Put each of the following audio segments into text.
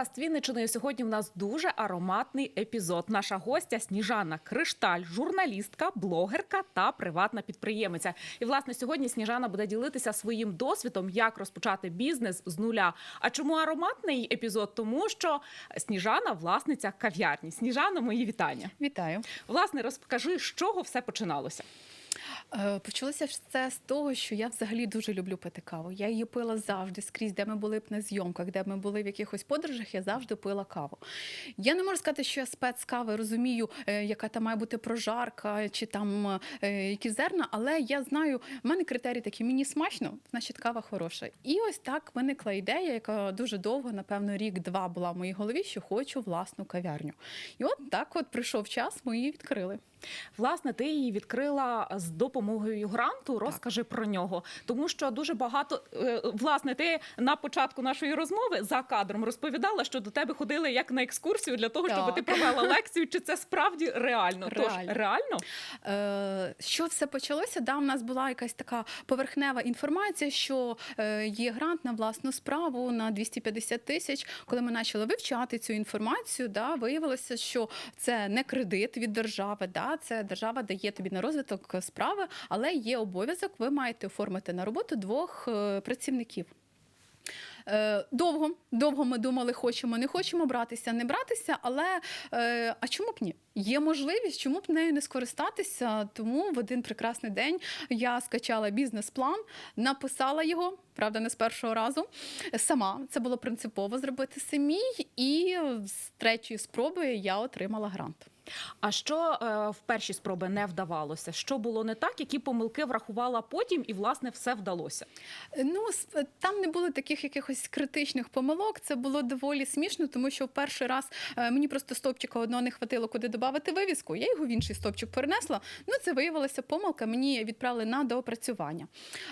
подкаст Вінничини. Сьогодні в нас дуже ароматний епізод. Наша гостя Сніжана Кришталь, журналістка, блогерка та приватна підприємиця. І власне сьогодні Сніжана буде ділитися своїм досвідом, як розпочати бізнес з нуля. А чому ароматний епізод? Тому що Сніжана власниця кав'ярні. Сніжана, мої вітання. Вітаю. Власне, розкажи, з чого все починалося. Е, Почалося все з того, що я взагалі дуже люблю пити каву. Я її пила завжди скрізь, де ми були б на зйомках, де ми були в якихось подорожах, я завжди пила каву. Я не можу сказати, що я спец кави розумію, е, яка там має бути прожарка чи там е, які зерна, але я знаю, в мене критерії такі: мені смачно, значить кава хороша. І ось так виникла ідея, яка дуже довго, напевно, рік-два була в моїй голові, що хочу власну кав'ярню. І от так от прийшов час, ми її відкрили. Власне, ти її відкрила з допомогою гранту. Розкажи про нього, тому що дуже багато е, власне ти на початку нашої розмови за кадром розповідала, що до тебе ходили як на екскурсію для того, щоб ти провела лекцію. Чи це справді реально? Тож Реально. реально Е, Що все почалося? Да, у нас була якась така поверхнева інформація, що е, є грант на власну справу на 250 тисяч. Коли ми почали вивчати цю інформацію, да, виявилося, що це не кредит від держави, да, це держава дає тобі на розвиток справи, але є обов'язок, ви маєте оформити на роботу двох е, працівників. Е, Довго, довго ми думали, хочемо, не хочемо братися, не братися, але е, а чому б ні? Є можливість, чому б нею не скористатися? Тому в один прекрасний день я скачала бізнес-план, написала його, правда, не з першого разу. Сама це було принципово зробити самій, і з третьої спроби я отримала грант. А що е, в перші спроби не вдавалося? Що було не так? Які помилки врахувала потім, і власне все вдалося? Ну, там не було таких якихось критичних помилок. Це було доволі смішно, тому що в перший раз е, мені просто стопчика одного не хватило, куди додати вивіску. Я його в інший стопчик перенесла. Ну, це виявилася помилка. Мені відправили на доопрацювання.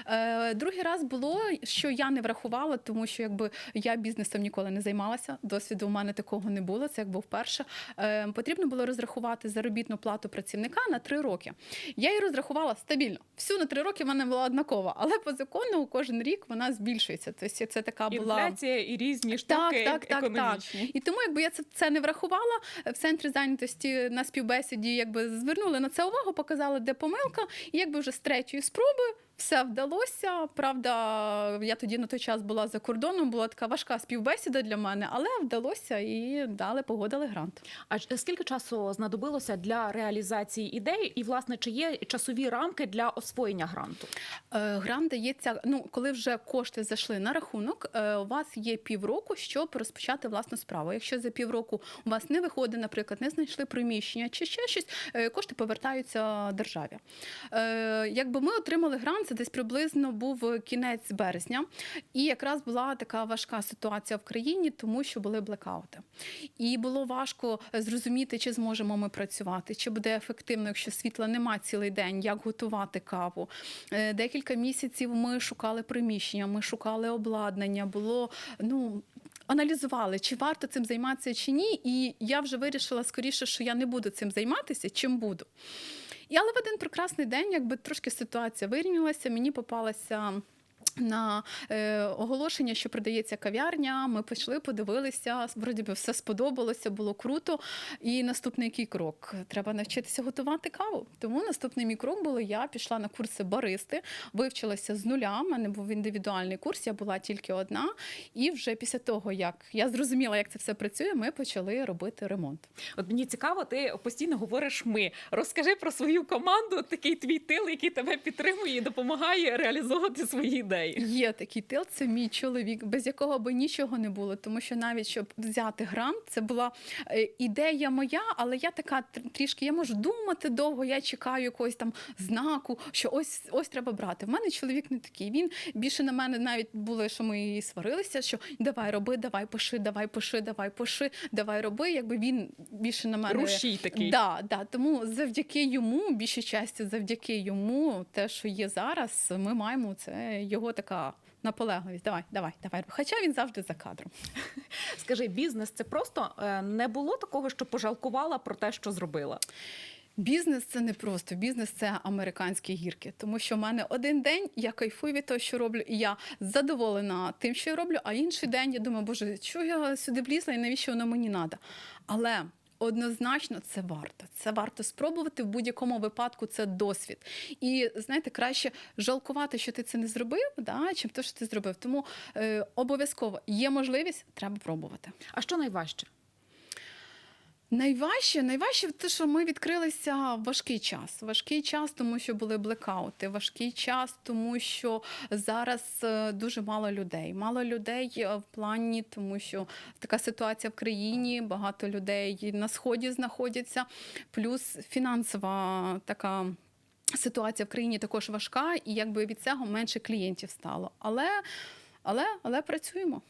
Е, Другий раз було, що я не врахувала, тому що якби я бізнесом ніколи не займалася. Досвіду у мене такого не було. Це якби вперше. Е, Потрібно було розрахувати заробітну плату працівника на три роки. Я її розрахувала стабільно. Всю на три роки в мене була однакова, але по закону кожен рік вона збільшується. Тобто це така була. Інфляція і різні Так, штуки так, так, економічні. так. І тому, якби я це, це не врахувала, в центрі зайнятості на співбесіді якби звернули на це увагу, показали, де помилка, і якби вже з третьої спроби. Все вдалося. Правда, я тоді на той час була за кордоном, була така важка співбесіда для мене, але вдалося і дали, погодили грант. А скільки часу знадобилося для реалізації ідеї? І власне чи є часові рамки для освоєння гранту? Е, Грант дається, ну коли вже кошти зайшли на рахунок, е, у вас є півроку, щоб розпочати власну справу. Якщо за півроку у вас не виходить, наприклад, не знайшли приміщення чи ще щось, е, кошти повертаються державі. Якби ми отримали грант, це десь приблизно був кінець березня, і якраз була така важка ситуація в країні, тому що були блекаути. І було важко зрозуміти, чи зможемо ми працювати, чи буде ефективно, якщо світла нема цілий день, як готувати каву. Е, Декілька місяців ми шукали приміщення, ми шукали обладнання. Було ну. Аналізували, чи варто цим займатися чи ні. І я вже вирішила скоріше, що я не буду цим займатися, чим буду. І але в один прекрасний день, якби трошки ситуація вирівнялася, мені попалася. На е, оголошення, що продається кав'ярня, ми пішли, подивилися. Вроді би все сподобалося, було круто. І наступний який крок? Треба навчитися готувати каву. Тому наступний мій крок було: я пішла на курси баристи, вивчилася з нуля. У мене був індивідуальний курс, я була тільки одна. І вже після того, як я зрозуміла, як це все працює, ми почали робити ремонт. От мені цікаво, ти постійно говориш ми. Розкажи про свою команду, такий твій тил, який тебе підтримує і допомагає реалізовувати свої ідеї. Є такий тил, це мій чоловік, без якого би нічого не було. Тому що навіть щоб взяти грант, це була е, ідея моя, але я така тр- трішки, я можу думати довго, я чекаю якогось там знаку, що ось ось треба брати. В мене чоловік не такий. Він більше на мене навіть були, що ми і сварилися, що давай роби, давай пиши, давай пиши, давай пиши, давай роби. Якби він більше на мене Рушій такий. Да, да. Тому завдяки йому, більшій часті, завдяки йому, те, що є зараз, ми маємо це його така наполегливість. Давай, давай, давай. Хоча він завжди за кадром. Скажи, бізнес це просто е, не було такого, що пожалкувала про те, що зробила. Бізнес це не просто бізнес, це американські гірки. Тому що в мене один день я кайфую від того, що роблю, і я задоволена тим, що я роблю. А інший день я думаю, боже, чого я сюди влізла і навіщо воно мені треба? Але однозначно це варто. Це варто спробувати в будь-якому випадку. Це досвід. І знаєте, краще жалкувати, що ти це не зробив, да, чим те, що ти зробив. Тому е, обов'язково є можливість, треба пробувати. А що найважче? Найважче, найважче те, що ми відкрилися в важкий час. Важкий час, тому що були блекаути. Важкий час, тому що зараз е, дуже мало людей. Мало людей е, в плані, тому що така ситуація в країні, багато людей на сході знаходяться, плюс фінансова така. Ситуація в країні також важка, і якби від цього менше клієнтів стало. Але, але, але працюємо.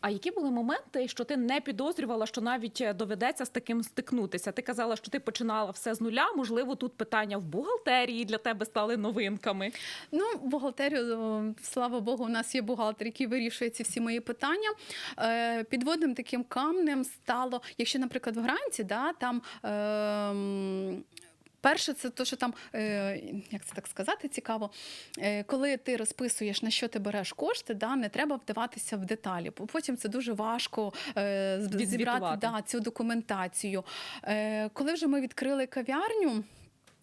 А які були моменти, що ти не підозрювала, що навіть е, доведеться з таким стикнутися? Ти казала, що ти починала все з нуля. Можливо, тут питання в бухгалтерії для тебе стали новинками. Ну, бухгалтерію, слава Богу, у нас є бухгалтер, який вирішує ці всі мої питання. Е, Підводним таким камнем стало, якщо, наприклад, в гранті, да, там. Е, Перше, це те, що там, е, як це так сказати, цікаво, е, коли ти розписуєш, на що ти береш кошти, да, не треба вдаватися в деталі. Потім це дуже важко е, зібрати да, цю документацію. Коли вже ми відкрили кав'ярню.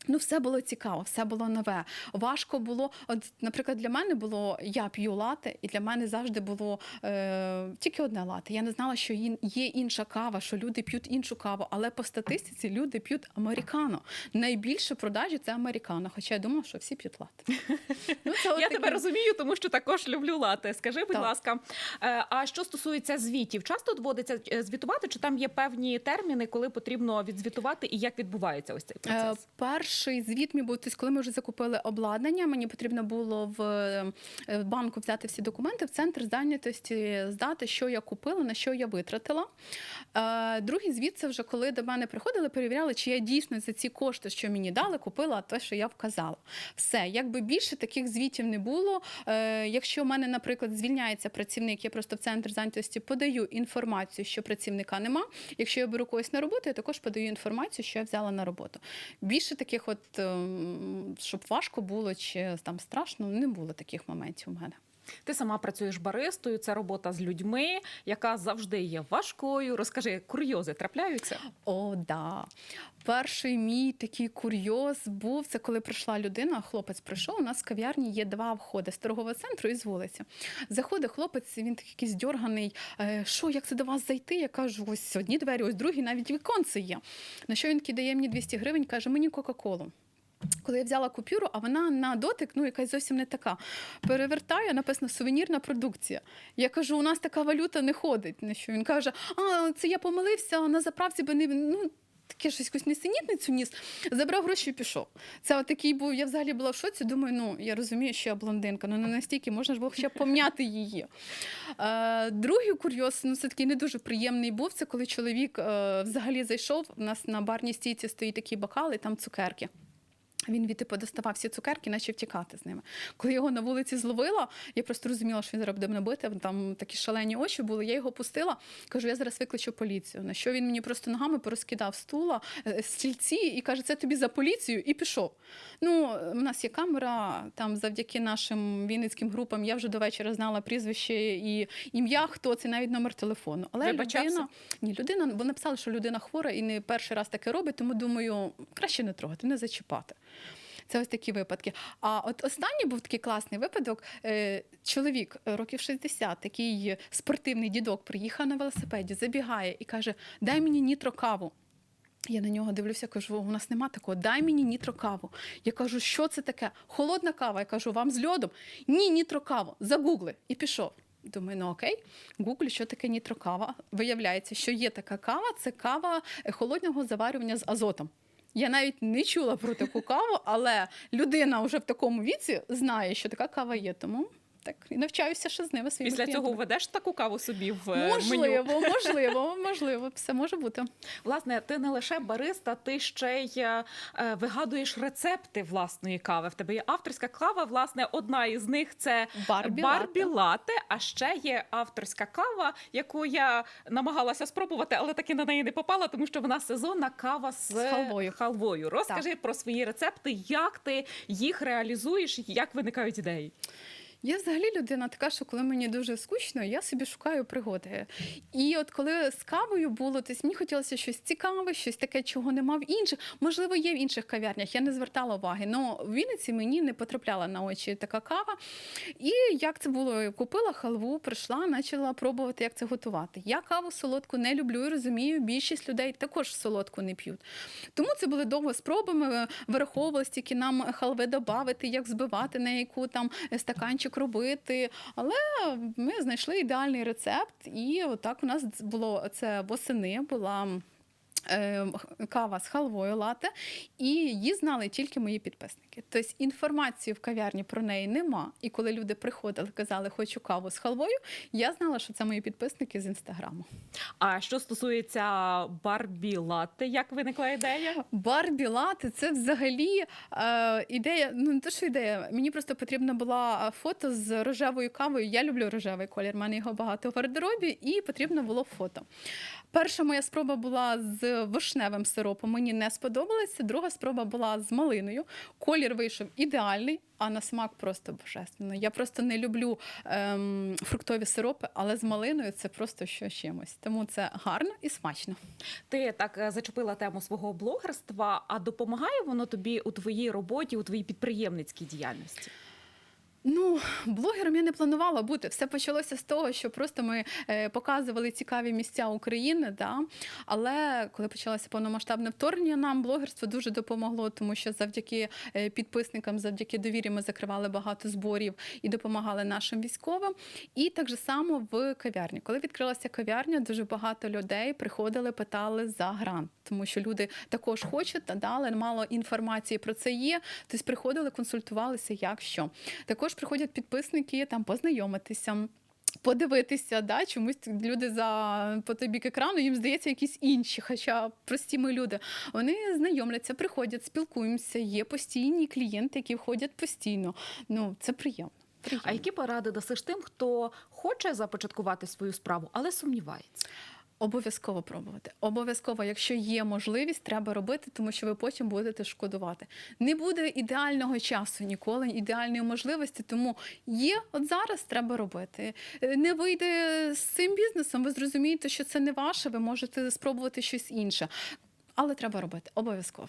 Ну, все було цікаво, все було нове. Важко було. От, наприклад, для мене було я п'ю лати, і для мене завжди було е, тільки одне лати. Я не знала, що є інша кава, що люди п'ють іншу каву. Але по статистиці люди п'ють американо. Найбільше продажі це американо. Хоча я думала, що всі п'ють лати. Ну, це Я тебе розумію, тому що також люблю лати. Скажи, будь Так. ласка, е, а що стосується звітів, часто доводиться е, звітувати, чи там є певні терміни, коли потрібно відзвітувати, і як відбувається ось цей Е, процес? Перший звіт мій був, тобто, коли ми вже закупили обладнання, мені потрібно було в е, в банку взяти всі документи, в центр зайнятості здати, що я купила, на що я витратила. Е, Другий звіт це вже коли до мене приходили, перевіряли, чи я дійсно за ці кошти, що мені дали, купила те, що я вказала. Все, якби більше таких звітів не було. Е, Якщо в мене, наприклад, звільняється працівник, я просто в центр зайнятості подаю інформацію, що працівника нема. Якщо я беру когось на роботу, я також подаю інформацію, що я взяла на роботу. Більше таких, от ем, щоб важко було чи там страшно, не було таких моментів у мене. Ти сама працюєш баристою, це робота з людьми, яка завжди є важкою. Розкажи, курйози трапляються? О, да. Перший мій такий курйоз був це коли прийшла людина. Хлопець прийшов. У нас в кав'ярні є два входи з торгового центру і з вулиці. Заходить хлопець, він такий якийсь дьорганий. «Е, Що, як це до вас зайти? Я кажу, ось одні двері, ось другі, навіть віконце є. На що він кидає мені 200 гривень, каже, мені Кока-Колу. Коли я взяла купюру, а вона на дотик, ну якась зовсім не така. Перевертаю, написано сувенірна продукція. Я кажу, у нас така валюта не ходить. На що він каже: А, це я помилився на заправці, бо не ну. Таке щось якусь несенітницю ніс, забрав гроші і пішов. Це от такий був. Я взагалі була в шоці. Думаю, ну я розумію, що я блондинка, ну не настільки можна ж було хоча б пом'яти її. Е, другий курйоз, ну це такий не дуже приємний був. Це коли чоловік е, взагалі зайшов. У нас на барній стійці стоїть такий бокал, і там цукерки. Він від типу доставав всі цукерки, почав втікати з ними. Коли його на вулиці зловила, я просто розуміла, що він зараз буде мене бити. Там такі шалені очі були. Я його пустила. Кажу, я зараз викличу поліцію. На що він мені просто ногами порозкидав стула, е, стільці і каже, це тобі за поліцію, і пішов. Ну, у нас є камера. Там завдяки нашим вінницьким групам я вже до вечора знала прізвище і ім'я, хто це, навіть номер телефону. Але Вибачався? людина, ні, людина, бо написали, що людина хвора і не перший раз таке робить, тому думаю, краще не трогати, не зачіпати. Це ось такі випадки. А от останній був такий класний випадок. Е, Чоловік е, років 60, такий спортивний дідок, приїхав на велосипеді, забігає і каже: Дай мені нітро каву. Я на нього дивлюся, кажу, у нас нема такого. Дай мені нітро каву. Я кажу, що це таке? Холодна кава. Я кажу, вам з льодом? Ні, нітро каву. Загугли. І пішов. Думаю, ну окей, гуглю, що таке нітрокава. Виявляється, що є така кава, це кава е, холодного заварювання з азотом. Я навіть не чула про таку каву, але людина вже в такому віці знає, що така кава є. Тому так і навчаюся ще з ними своїми Після цього клієнтами. введеш таку каву собі в е, меню? Можливо, можливо, можливо, все може бути. Власне, ти не лише бариста, ти ще й е, е, вигадуєш рецепти власної кави. В тебе є авторська кава. Власне, одна із них це Барбі барбі лате. А ще є авторська кава, яку я намагалася спробувати, але таки на неї не попала, тому що вона сезонна кава з, З халвою. халвою. Розкажи про свої рецепти, як ти їх реалізуєш, як виникають ідеї. Я взагалі людина така, що коли мені дуже скучно, я собі шукаю пригоди. І от коли з кавою було, то мені хотілося щось цікаве, щось таке, чого нема в інших. Можливо, є в інших кав'ярнях. Я не звертала уваги. але в Вінниці мені не потрапляла на очі така кава. І як це було? Купила халву, прийшла, почала пробувати, як це готувати. Я каву солодку не люблю і розумію, більшість людей також солодку не п'ють. Тому це були довго спроби. Ми вираховували, стільки нам халви додати, як збивати на яку там стаканчик робити. Але ми знайшли ідеальний рецепт, і отак у нас було це восени була. Е, Кава з халвою лате, і її знали тільки мої підписники. Тобто інформації в кав'ярні про неї нема. І коли люди приходили, казали, хочу каву з халвою, я знала, що це мої підписники з інстаграму. А що стосується барбі лате, як виникла ідея? Барбі лати це взагалі е, ідея. Ну не те, що ідея. Мені просто потрібна була фото з рожевою кавою. Я люблю рожевий колір. в мене його багато в гардеробі, і потрібно було фото. Перша моя спроба була з вишневим сиропом. Мені не сподобалося. Друга спроба була з малиною. Колір вийшов ідеальний, а на смак просто божественно. Я просто не люблю ем, фруктові сиропи, але з малиною це просто що чимось. Тому це гарно і смачно. Ти так е, зачепила тему свого блогерства. А допомагає воно тобі у твоїй роботі, у твоїй підприємницькій діяльності? Ну, блогером я не планувала бути. Все почалося з того, що просто ми е, показували цікаві місця України. Да? Але коли почалося повномасштабне вторгнення, нам блогерство дуже допомогло, тому що завдяки е, підписникам, завдяки довірі, ми закривали багато зборів і допомагали нашим військовим. І так же само в кав'ярні. Коли відкрилася кав'ярня, дуже багато людей приходили, питали за грант, тому що люди також хочуть, дали мало інформації про це є. Тобто приходили, консультувалися, як що. Також приходять підписники там познайомитися. Подивитися, да, чомусь люди за по той бік екрану, їм здається якісь інші, хоча прості ми люди. Вони знайомляться, приходять, спілкуємося. Є постійні клієнти, які входять постійно. Ну це приємно. приємно. А які поради дасиш тим, хто хоче започаткувати свою справу, але сумнівається? Обов'язково пробувати. Обов'язково, якщо є можливість, треба робити, тому що ви потім будете шкодувати. Не буде ідеального часу ніколи, ідеальної можливості, тому є от зараз треба робити. Е, Не вийде з цим бізнесом, ви зрозумієте, що це не ваше, ви можете спробувати щось інше. Але треба робити обов'язково.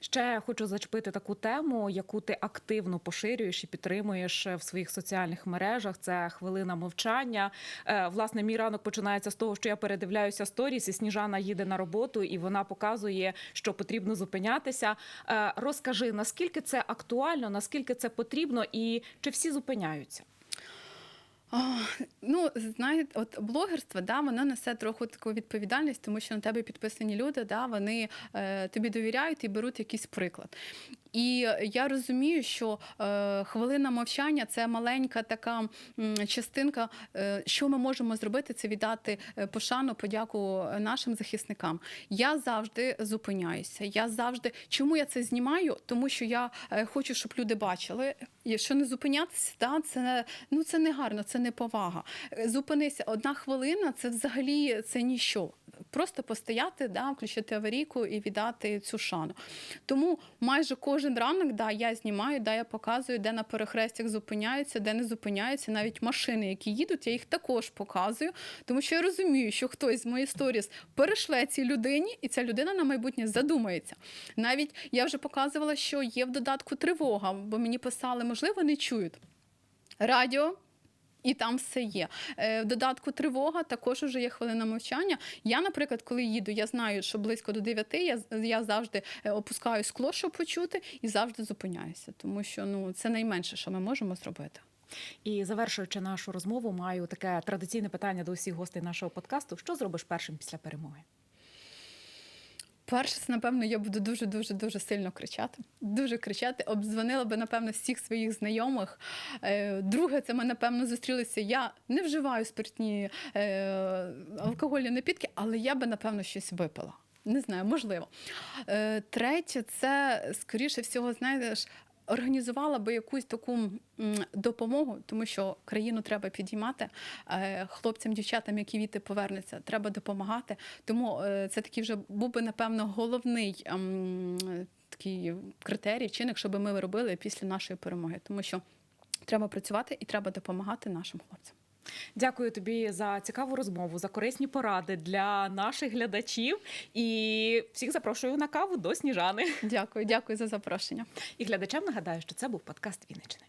Ще хочу зачепити таку тему, яку ти активно поширюєш і підтримуєш в своїх соціальних мережах. Це хвилина мовчання. Е, Власне, мій ранок починається з того, що я передивляюся сторіс, і Сніжана їде на роботу, і вона показує, що потрібно зупинятися. Е, Розкажи, наскільки це актуально, наскільки це потрібно, і чи всі зупиняються? Ну, знаєте, от блогерство, да, воно несе трохи таку відповідальність, тому що на тебе підписані люди, да, вони е, тобі довіряють і беруть якийсь приклад. І я розумію, що е, хвилина мовчання це маленька така частинка. Е, що ми можемо зробити, це віддати е, пошану, подяку нашим захисникам. Я завжди зупиняюся. Я завжди чому я це знімаю? Тому що я хочу, щоб люди бачили. Якщо не зупинятися, да, це ну це не гарно, це не повага. Зупинися, одна хвилина це взагалі це ніщо. Просто постояти, да, включити аварійку і віддати цю шану. Тому майже кожен ранок да, я знімаю, да, я показую, де на перехрестях зупиняються, де не зупиняються. Навіть машини, які їдуть, я їх також показую, тому що я розумію, що хтось з моїх сторіс перешле цій людині, і ця людина на майбутнє задумається. Навіть я вже показувала, що є в додатку тривога, бо мені писали, можливо, не чують. Радіо. І там все є. Е, В додатку тривога також вже є хвилина мовчання. Я, наприклад, коли їду, я знаю, що близько до 9, я, я завжди е, опускаю скло, щоб почути, і завжди зупиняюся, тому що ну це найменше, що ми можемо зробити. І завершуючи нашу розмову, маю таке традиційне питання до усіх гостей нашого подкасту: що зробиш першим після перемоги? Перше, це напевно, я буду дуже дуже дуже сильно кричати. Дуже кричати. Обдзвонила би напевно всіх своїх знайомих. Е, Друге, це ми напевно зустрілися. Я не вживаю спиртні е, алкогольні напітки, але я би напевно щось випила. Не знаю, можливо. Е, Третє, це скоріше всього, знаєш. Організувала би якусь таку допомогу, тому що країну треба підіймати е, хлопцям, дівчатам, які віти повернуться, треба допомагати. Тому е, це такий вже був би напевно головний ем, такий критерій, чинник, щоб ми робили після нашої перемоги, тому що треба працювати і треба допомагати нашим хлопцям. Дякую тобі за цікаву розмову, за корисні поради для наших глядачів. І всіх запрошую на каву до Сніжани. Дякую, дякую за запрошення. І глядачам нагадаю, що це був подкаст Вінничини.